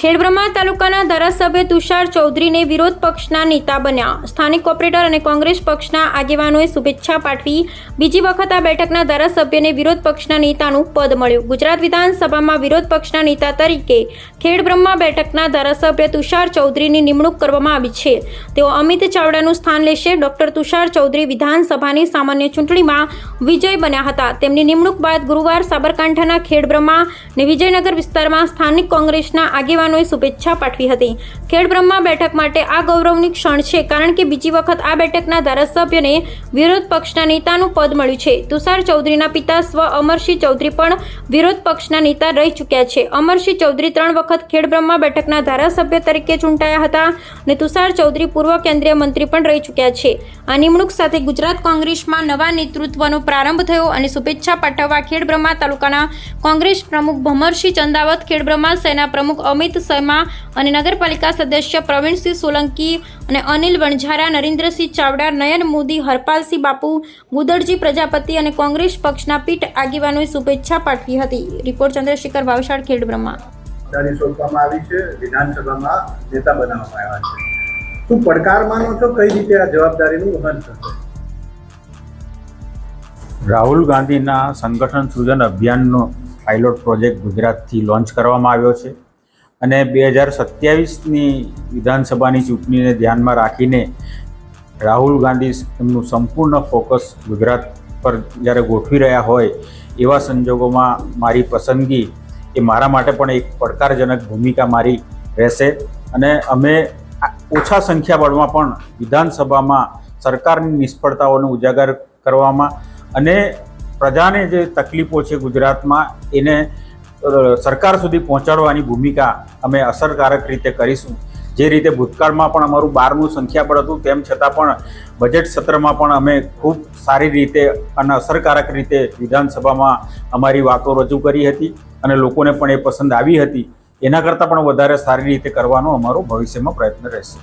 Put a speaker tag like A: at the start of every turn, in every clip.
A: ખેડબ્રહ્મા તાલુકાના ધારાસભ્ય તુષાર ચૌધરીને વિરોધ પક્ષના નેતા બન્યા. સ્થાનિક કોર્પોરેટર અને કોંગ્રેસ પક્ષના આગેવાનોએ શુભેચ્છા પાઠવી બીજી વખત આ બેઠકના ધારાસભ્યને વિરોધ પક્ષના નેતાનું પદ મળ્યું. ગુજરાત વિધાનસભામાં વિરોધ પક્ષના નેતા તરીકે ખેડબ્રહ્મા બેઠકના ધારાસભ્ય તુષાર ચૌધરીની નિમણૂક કરવામાં આવી છે. તેઓ અમિત ચાવડાનું સ્થાન લેશે. ડોક્ટર તુષાર ચૌધરી વિધાનસભાની સામાન્ય ચૂંટણીમાં વિજય બન્યા હતા. તેમની નિમણૂક બાદ ગુરુવાર સાબરકાંઠાના ખેડબ્રહ્મા અને વિજયનગર વિસ્તારમાં સ્થાનિક કોંગ્રેસના આગેવાનોએ શુભેચ્છા પાઠવી હતી. ખેડબ્રહ્મા બેઠક માટે આ ગૌરવની ક્ષણ છે, કારણ કે બીજી વખત આ બેઠકના ધારાસભ્યને વિરોધ પક્ષના નેતાનું પદ મળ્યું છે. તુષાર ચૌધરીના પિતા સ્વ અમરસિંહ ચૌધરી પણ વિરોધ પક્ષના નેતા રહી ચૂક્યા છે. અમરસિંહ ચૌધરી ત્રણ વખત ખેડબ્રહ્મા બેઠકના ધારાસભ્ય તરીકે ચૂંટાયા હતા અને તુષાર ચૌધરી પૂર્વ કેન્દ્રીય મંત્રી પણ રહી ચૂક્યા છે. આ નિમણૂક સાથે ગુજરાત કોંગ્રેસમાં નવા નેતૃત્વનો પ્રારંભ થયો અને શુભેચ્છા પાઠવવા ખેડબ્રહ્મા તાલુકાના કોંગ્રેસ પ્રમુખ ભમરસિંહ ચંદાવત ખેડબ્રહ્મા સેના પ્રમુખ અમિત શર્મા અને નગરપાલિકા સદસ્ય પ્રવીણસિંહ સોલંકી અને અનિલ વણઝારા નરેન્દ્રસિંહ ચાવડા નયન મોદી હરપાલસિંહ બાપુ ગુદરજી પ્રજાપતિ અને કોંગ્રેસ પક્ષના પીઠ આગેવાનોએ શુભેચ્છા પાઠવી હતી. રિપોર્ટ ચંદ્રશેખર ભાવશાળ ખેડ
B: બ્રહ્મા. સોંપવામાં આવી છે વિધાનસભામાં નેતા બનાવવામાં આવ્યા છે. શું પડકાર માનો છો? કઈ રીતે આ જવાબદારીનું વહન થશે?
C: રાહુલ ગાંધીના સંગઠન સૃજન અભિયાનનો પાયલોટ પ્રોજેક્ટ ગુજરાતથી લોન્ચ કરવામાં આવ્યો છે. અને બે હજાર સત્યાવીસની વિધાનસભાની ચૂંટણીને ધ્યાનમાં રાખીને રાહુલ ગાંધી એમનું સંપૂર્ણ ફોકસ ગુજરાત પર જ્યારે ગોઠવી રહ્યા હોય એવા સંજોગોમાં મારી પસંદગી એ મારા માટે પણ એક પડકારજનક ભૂમિકા મારી રહેશે. અને અમે ઓછા સંખ્યાબળમાં પણ વિધાનસભામાં સરકારની નિષ્ફળતાઓને ઉજાગર કરવામાં અને પ્રજાને જે તકલીફો છે ગુજરાતમાં એને સરકાર સુધી પહોંચાડવાની ભૂમિકા અમે અસરકારક રીતે કરીશું. જે રીતે ભૂતકાળમાં પણ અમારું બારનું સંખ્યાબળ હતું, તેમ છતાં પણ બજેટ સત્રમાં પણ અમે ખૂબ સારી રીતે અને અસરકારક રીતે વિધાનસભામાં અમારી વાતો રજૂ કરી હતી અને લોકોને પણ એ પસંદ આવી હતી. એના કરતાં પણ વધારે સારી રીતે કરવાનો અમારો ભવિષ્યમાં પ્રયત્ન રહેશે.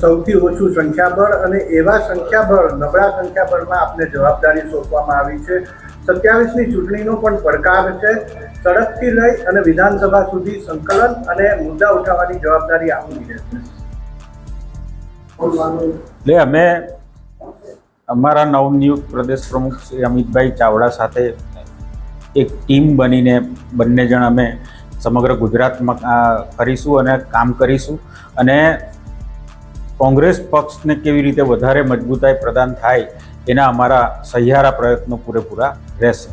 B: સૌથી ઓછું સંખ્યાબળ અને એવા સંખ્યાબળ નબળા સંખ્યાબળમાં આપને જવાબદારી સોંપવામાં આવી છે. સત્યાવીસની ચૂંટણીનો પણ પડકાર છે. સડકથી લઈ અને વિધાનસભા સુધી સંકલન અને મુદ્દા ઉઠાવવાની જવાબદારી આપની રહેશે
C: એટલે અમે અમારા નવનિયુક્ત પ્રદેશ પ્રમુખ શ્રી અમિતભાઈ ચાવડા સાથે એક ટીમ બનીને બંને જણ અમે સમગ્ર ગુજરાતમાં કરીશું અને કામ કરીશું. અને કોંગ્રેસ પક્ષને કેવી રીતે વધારે મજબૂતાઈ પ્રદાન થાય એના અમારા સહિયારા પ્રયત્નો પૂરેપૂરા રહેશે.